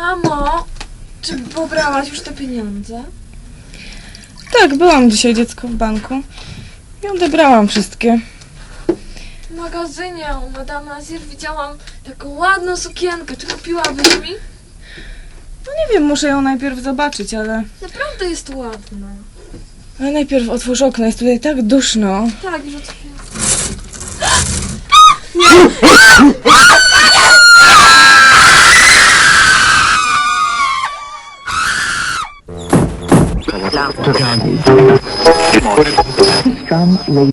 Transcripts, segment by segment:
Mamo, czy pobrałaś już te pieniądze? Tak, byłam dzisiaj dziecko w banku i odebrałam wszystkie. W magazynie u Madame Nazir widziałam taką ładną sukienkę. Czy kupiłabyś mi? No nie wiem, muszę ją najpierw zobaczyć, ale... Naprawdę jest ładna. Ale najpierw otwórz okno, jest tutaj tak duszno. Tak, już otworzyłam.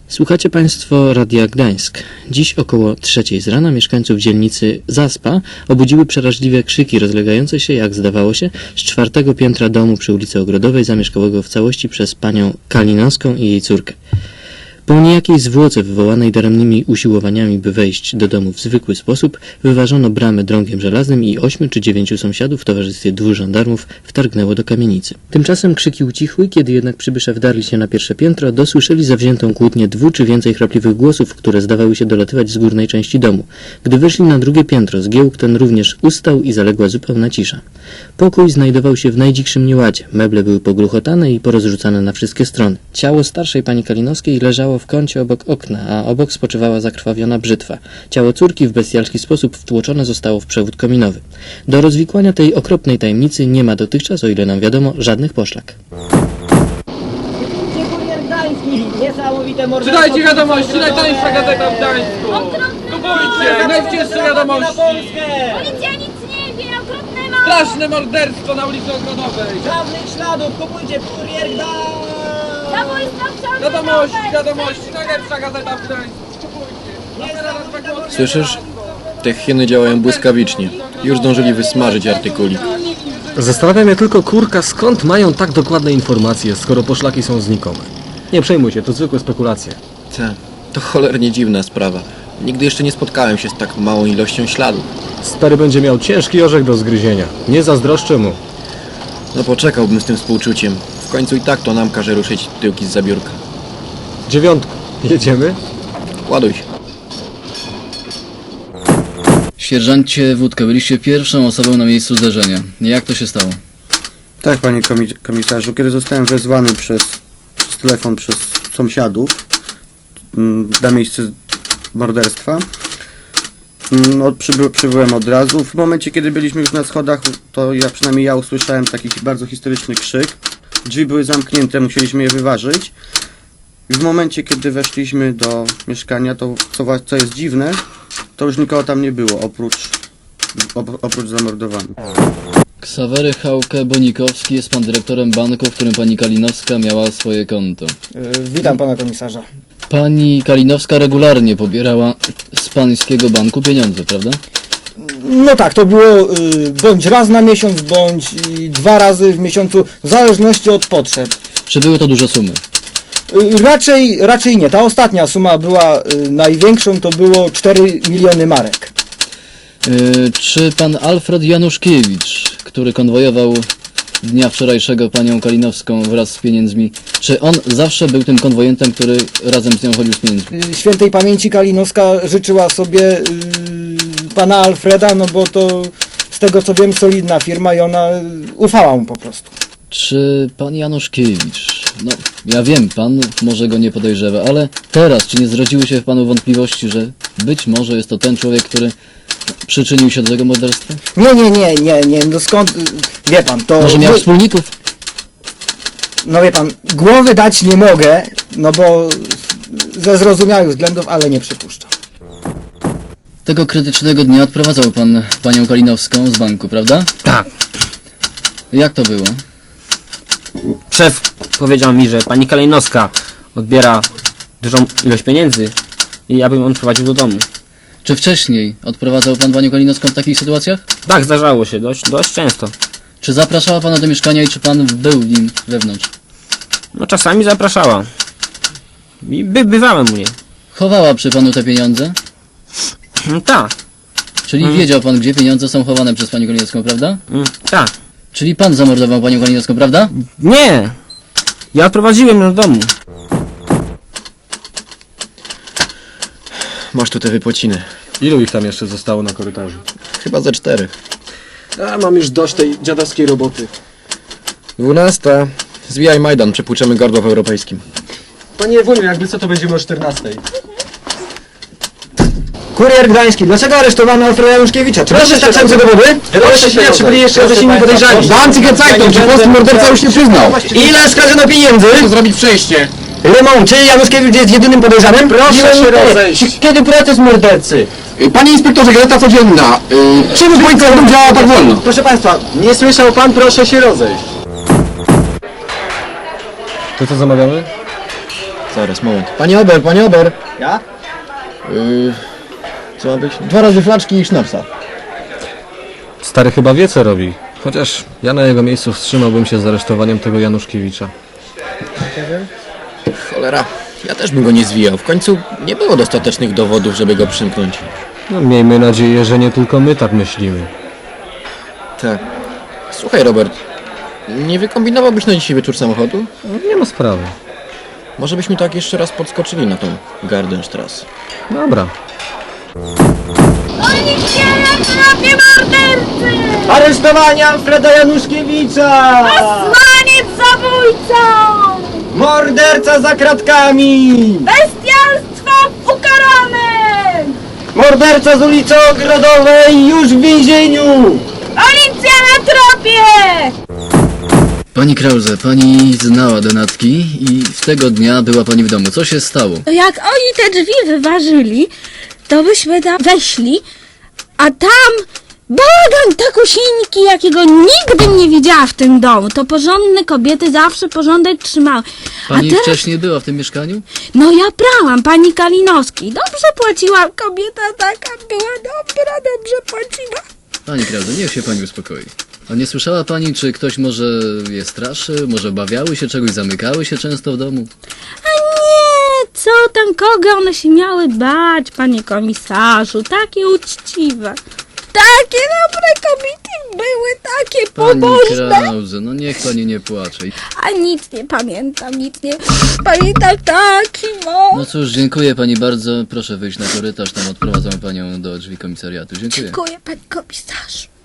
Słuchacie Państwo Radia Gdańsk. Dziś około trzeciej z rana mieszkańców dzielnicy Zaspa obudziły przeraźliwe krzyki rozlegające się, jak zdawało się, z czwartego piętra domu przy ulicy Ogrodowej zamieszkałego w całości przez panią Kalinowską i jej córkę. Po niejakiej zwłoce wywołanej daremnymi usiłowaniami, by wejść do domu w zwykły sposób, wyważono bramę drągiem żelaznym i ośmiu czy dziewięciu sąsiadów w towarzystwie dwóch żandarmów wtargnęło do kamienicy. Tymczasem krzyki ucichły, kiedy jednak przybysze wdarli się na pierwsze piętro, dosłyszeli zawziętą kłótnię dwu czy więcej chrapliwych głosów, które zdawały się dolatywać z górnej części domu. Gdy weszli na drugie piętro, zgiełk ten również ustał i zaległa zupełna cisza. Pokój znajdował się w najdzikszym nieładzie. Meble były pogruchotane i porozrzucane na wszystkie strony. Ciało starszej pani Kalinowskiej leżało w kącie obok okna, a obok spoczywała zakrwawiona brzytwa. Ciało córki w bestialski sposób wtłoczone zostało w przewód kominowy. Do rozwikłania tej okropnej tajemnicy nie ma dotychczas, o ile nam wiadomo, żadnych poszlak. Niesamowite morderstwo. Czytajcie wiadomości, najtańsza gazeta w Gdańsku! Kupujcie, najwcięższe Na wiadomości! Policja nic nie wie, okrutne ma! Straszne morderstwo na ulicy Ogrodowej! Żadnych śladów, kupujcie Kurier Gdańsk! Wiadomości, wiadomości, najlepsza gazeta w Gdańsku! Kupujcie! Słyszysz? Te hieny działają błyskawicznie. Już zdążyli wysmażyć artykulik. Zastanawia mnie tylko kurka, skąd mają tak dokładne informacje, skoro poszlaki są znikome. Nie przejmuj się, to zwykłe spekulacje. Te, to cholernie dziwna sprawa. Nigdy jeszcze nie spotkałem się z tak małą ilością śladów. Stary będzie miał ciężki orzech do zgryzienia. Nie zazdroszczę mu. No poczekałbym z tym współczuciem. W końcu i tak to nam każe ruszyć tyłki z zabiórka. Dziewiątku, jedziemy? Ładuj się. Sierżancie Wódkę, byliście pierwszą osobą na miejscu zdarzenia. Jak to się stało? Tak, panie komi- komisarzu. Kiedy zostałem wezwany przez, przez telefon przez sąsiadów mm, na miejsce morderstwa, mm, od, przyby, przybyłem od razu. W momencie, kiedy byliśmy już na schodach, to ja przynajmniej ja usłyszałem taki bardzo historyczny krzyk. Drzwi były zamknięte, musieliśmy je wyważyć. I w momencie, kiedy weszliśmy do mieszkania, to co, co jest dziwne, to już nikogo tam nie było, oprócz, op- oprócz zamordowanych. Ksawery Hałke Bonikowski jest pan dyrektorem banku, w którym pani Kalinowska miała swoje konto. Witam pana komisarza. Pani Kalinowska regularnie pobierała z pańskiego banku pieniądze, prawda? No tak, to było y, bądź raz na miesiąc, bądź y, dwa razy w miesiącu, w zależności od potrzeb. Czy były to duże sumy? Y, raczej, raczej nie. Ta ostatnia suma była największą, to było 4 miliony marek. Czy pan Alfred Januszkiewicz, który konwojował dnia wczorajszego panią Kalinowską wraz z pieniędzmi, czy on zawsze był tym konwojentem, który razem z nią chodził z pieniędzmi? Świętej pamięci Kalinowska życzyła sobie pana Alfreda, no bo to z tego co wiem solidna firma i ona ufała mu po prostu. Czy pan Januszkiewicz, no ja wiem, pan może go nie podejrzewa, ale teraz czy nie zrodziły się w panu wątpliwości, że być może jest to ten człowiek, który przyczynił się do tego morderstwa? Nie, nie, nie, nie, nie, no skąd, wie pan, to... Może miał wspólników? No wie pan, głowy dać nie mogę, no bo ze zrozumiałych względów, ale nie przypuszczam. Tego krytycznego dnia odprowadzał pan panią Kalinowską z banku, prawda? Tak. Jak to było? Szef powiedział mi, że pani Kalejnowska odbiera dużą ilość pieniędzy i abym on prowadził do domu. Czy wcześniej odprowadzał pan panią Kalinowską w takich sytuacjach? Tak, zdarzało się dość, dość często. Czy zapraszała pana do mieszkania i czy pan był w nim wewnątrz? No czasami zapraszała. I by, bywałem u niej. Chowała przy panu te pieniądze? Mm, Tak, Czyli wiedział pan, gdzie pieniądze są chowane przez panią Kalinowską, prawda? mm, tak. Czyli pan zamordował panią Kalinowską, prawda? Nie! Ja odprowadziłem ją do domu. Masz tu te wypłaciny. Ilu ich tam jeszcze zostało na korytarzu? Chyba ze cztery. A mam już dość tej dziadowskiej roboty. Dwunasta. Zwijaj Majdan, przepłuczemy gardła w europejskim. Panie Wuniu, jakby co to będziemy o 14. Kurier Gdański, dlaczego aresztowano Alfreda Januszkiewicza? Czy się tak dowody? Proszę się, czy byli jeszcze jacyś inni podejrzani? Danziger Zeitung, czy polski morderca już się przyznał? Ile skazano pieniędzy? Co zrobić przejście? Rymon, czy Januszkiewicz jest jedynym podejrzanym? Proszę się rozejść. Kiedy proces mordercy? Panie inspektorze, Gazeta Codzienna. Yy, czemu policja działa tak wolno? Proszę Państwa, Nie słyszał pan, proszę się rozejść. To co zamawiamy? Zaraz, moment. Panie Ober, panie Ober. Ja? Yy, co ma być? Dwa razy flaczki i sznapsa. Stary chyba wie co robi. Chociaż ja na jego miejscu wstrzymałbym się z aresztowaniem tego Januszkiewicza. Cholera, ja też bym go nie zwijał. W końcu nie było dostatecznych dowodów, żeby go przymknąć. No miejmy nadzieję, że nie tylko my tak myślimy. Tak. Słuchaj, Robert. Nie wykombinowałbyś na dzisiaj wieczór samochodu? No, nie ma sprawy. Może byśmy tak jeszcze raz podskoczyli na tą Gardenstrasse. Dobra. Na tropie mordercy! Aresztowanie Alfreda Januszkiewicza! Złaniec zabójcą! Morderca za kratkami! Bestialstwo ukarane! Morderca z ulicy Ogrodowej już w więzieniu! Policja na tropie! Pani Krause, pani znała donatki i z tego dnia była pani w domu. Co się stało? Jak oni te drzwi wyważyli, to byśmy tam weszli, a tam bałagan takusieńki, jakiego nigdy nie widziała w tym domu. To porządne kobiety zawsze porządek trzymały. A Pani teraz, wcześniej była w tym mieszkaniu? no ja prałam, pani Kalinowskiej. Dobrze płaciła, kobieta taka była dobra, dobrze płaciła. Pani Krause, niech się pani uspokoi. A nie słyszała pani, czy ktoś może je straszy, może bawiały się czegoś, zamykały się często w domu? Co tam, kogo one się miały bać, panie komisarzu, takie uczciwe. Takie dobre kobiety były, takie Pani pobożne. Krause, no niech pani nie płacze. A nic nie pamiętam, nic nie pamiętam taki no. No cóż, dziękuję pani bardzo. Proszę wyjść na korytarz, tam odprowadzam panią do drzwi komisariatu. Dziękuję. Dziękuję, panie komisarzu.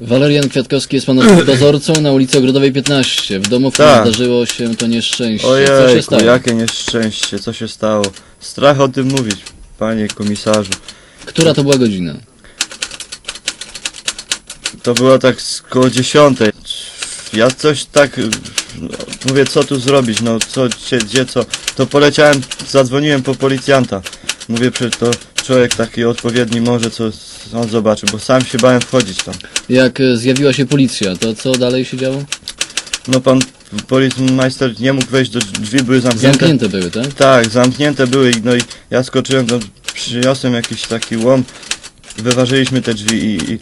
Walerian Kwiatkowski jest panem dozorcą na ulicy Ogrodowej 15. W domu, w którym Tak. zdarzyło się to nieszczęście. Co się Ojej, stało? jakie nieszczęście, co się stało? Strach o tym mówić, panie komisarzu. Która to była godzina? To było tak z koło dziesiątej. Ja coś tak, no, mówię co tu zrobić, no co, gdzie, gdzie co. To poleciałem, zadzwoniłem po policjanta. Mówię, że to człowiek taki odpowiedni może, co on zobaczy, bo sam się bałem wchodzić tam. Jak e, zjawiła się policja, to co dalej się działo? No pan policjmajster nie mógł wejść do drzwi, były zamknięte. Zamknięte były, tak? Tak, zamknięte były, i- no i ja skoczyłem, no, przyniosłem jakiś taki łom, wyważyliśmy te drzwi i, i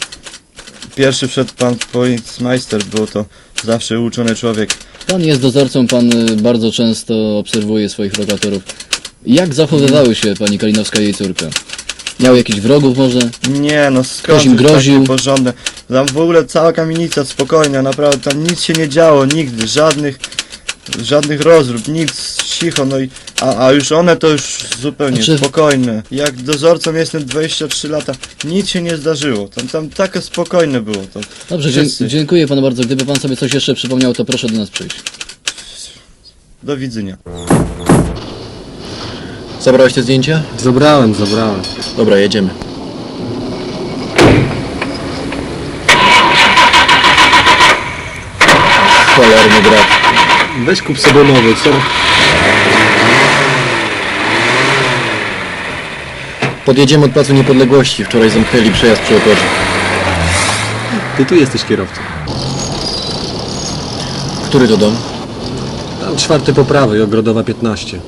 pierwszy wszedł pan policjmajster, był to zawsze uczony człowiek. Pan jest dozorcą, pan y, bardzo często obserwuje swoich lokatorów. Jak zachowywały się pani Kalinowska i jej córka? Miał jakichś wrogów może? Nie no, Ktoś skąd im już groził? takie porządne. Tam w ogóle cała kamienica spokojna, naprawdę tam nic się nie działo, nigdy, żadnych, żadnych rozrób, nic, cicho, no i, a, a już one to już zupełnie Znaczy- spokojne. Jak dozorcą jestem 23 lata, nic się nie zdarzyło, tam, tam takie spokojne było to. Dobrze, Wszyscy. dzie- dziękuję panu bardzo. Gdyby pan sobie coś jeszcze przypomniał, to proszę do nas przyjść. Do widzenia. Zabrałeś te zdjęcia? Zabrałem, zabrałem. Dobra, jedziemy. Cholerny brat. Weź kup sobie nowy, co? Podjedziemy od Placu Niepodległości. Wczoraj zamknęli przejazd przy oporze. Ty tu jesteś kierowcą. Który to dom? Tam czwarty po prawej, Ogrodowa 15.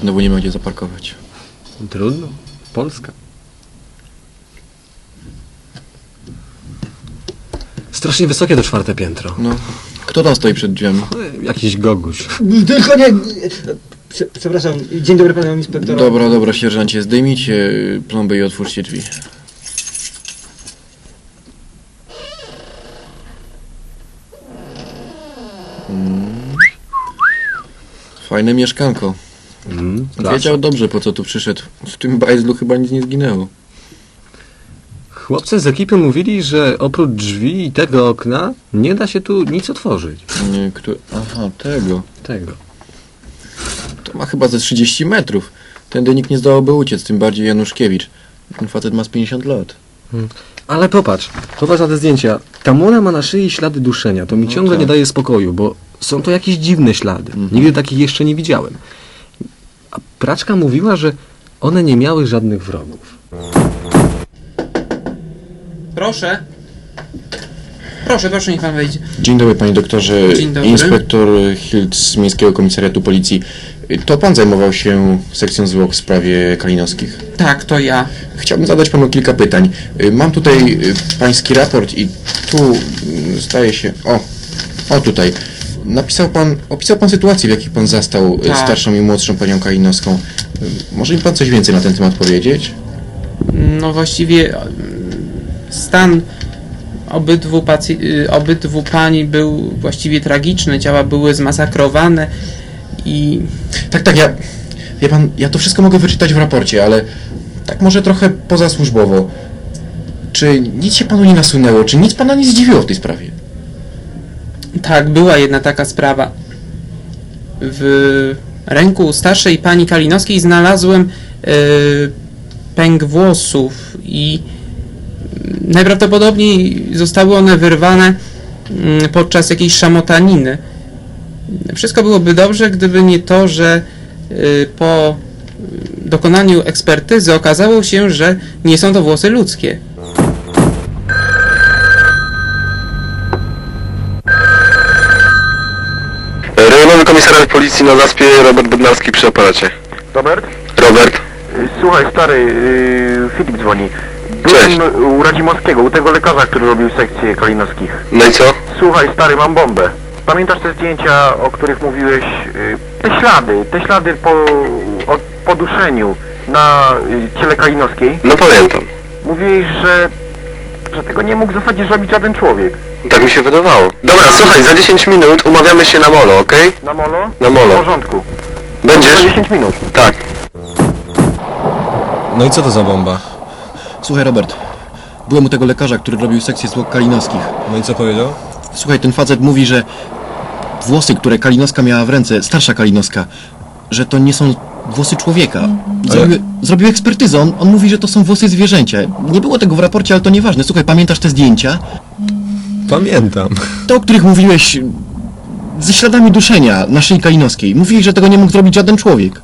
Znowu nie ma gdzie zaparkować. Trudno. Polska. Strasznie wysokie to czwarte piętro. No. Kto tam stoi przed drzwiami? Jakiś goguś. Tylko nie... Prze- Przepraszam, dzień dobry panu inspektorowi. Dobra, dobra, sierżancie, zdejmijcie plomby i otwórzcie drzwi. Mm. Fajne mieszkanko. Wiedział dobrze po co tu przyszedł. W tym bajzlu chyba nic nie zginęło. Chłopcy z ekipy mówili, że oprócz drzwi i tego okna nie da się tu nic otworzyć. Nie, kto... Aha, tego. Tego. To ma chyba ze 30 metrów. Tędy nikt nie zdołałby uciec, tym bardziej Januszkiewicz. Ten facet ma z 50 lat. Ale popatrz, popatrz na te zdjęcia. Ta młoda ma na szyi ślady duszenia. To mi No ciągle tak. nie daje spokoju, bo są to jakieś dziwne ślady. Mhm. Nigdy takich jeszcze nie widziałem. A praczka mówiła, że one nie miały żadnych wrogów. Proszę. Proszę, proszę, niech pan wejdzie. Dzień dobry, panie doktorze. Dzień dobry. Inspektor Hilt z Miejskiego Komisariatu Policji. To pan zajmował się sekcją zwłok w sprawie Kalinowskich. Tak, to ja. Chciałbym zadać panu kilka pytań. Y, Mam tutaj y, pański raport i tu y, zdaje się... O, o tutaj. Napisał pan, opisał pan sytuację, w jakiej pan zastał y, Tak. starszą i młodszą panią Kalinowską. Y, Może mi pan coś więcej na ten temat powiedzieć? No właściwie mm, stan obydwu, y, obydwu pani był właściwie tragiczny. Ciała były zmasakrowane i Tak, tak, ja... Wie pan, ja to wszystko mogę wyczytać w raporcie, ale tak może trochę pozasłużbowo. Czy nic się panu nie nasunęło? Czy nic pana nie zdziwiło w tej sprawie? Tak, była jedna taka sprawa. W ręku starszej pani Kalinowskiej znalazłem y, pęk włosów i najprawdopodobniej zostały one wyrwane mm, podczas jakiejś szamotaniny. Wszystko byłoby dobrze, gdyby nie to, że y, po dokonaniu ekspertyzy okazało się, że nie są to włosy ludzkie. Komisariat policji na zaspie Robert Bednarski przy aparacie. Robert? Robert? Słuchaj, stary, yy, Filip dzwoni. Cześć. Byłem u Radzimowskiego, u tego lekarza, który robił sekcję kalinowskich. No i co? Słuchaj, stary, mam bombę. Pamiętasz te zdjęcia, o których mówiłeś? Yy, te ślady, te ślady po o poduszeniu na yy, ciele kalinowskiej. No pamiętam. Mówiłeś, że, że tego nie mógł w zasadzie zrobić żaden człowiek. Tak mi się wydawało. Dobra, słuchaj, za 10 minut umawiamy się na molo, okej? Na molo? Na molo. W porządku. Będziesz? Za 10 minut. Tak. No i co to za bomba? Słuchaj, Robert. Byłem u tego lekarza, który robił sekcję zwłok Kalinowskich. No i co powiedział? Słuchaj, ten facet mówi, że włosy, które Kalinowska miała w ręce, starsza Kalinowska, że to nie są włosy człowieka. Zrobił, zrobił ekspertyzę. On, on mówi, że to są włosy zwierzęcia. Nie było tego w raporcie, ale to nieważne. Słuchaj, pamiętasz te zdjęcia? Pamiętam. Te, o których mówiłeś ze śladami duszenia na szyi Kalinowskiej. Mówili, że tego nie mógł zrobić żaden człowiek.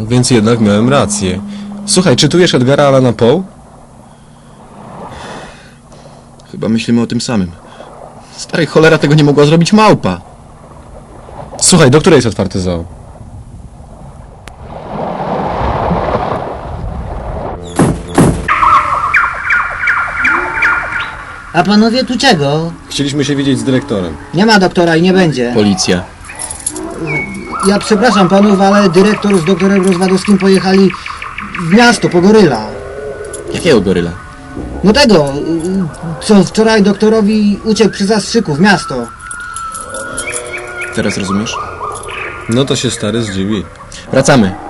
Więc jednak miałem rację. Słuchaj, czytujesz Edgara Allana Poe? Chyba myślimy o tym samym. Stary cholera tego nie mogła zrobić małpa. Słuchaj, do której jest otwarty zoo? A panowie tu czego? Chcieliśmy się widzieć z dyrektorem. Nie ma doktora i nie będzie. Policja. Ja przepraszam panów, ale dyrektor z doktorem Rozwadowskim pojechali w miasto po goryla. Jakiego goryla? No tego, co wczoraj doktorowi uciekł przy zastrzyku w miasto. Teraz rozumiesz? No to się stary zdziwi. Wracamy.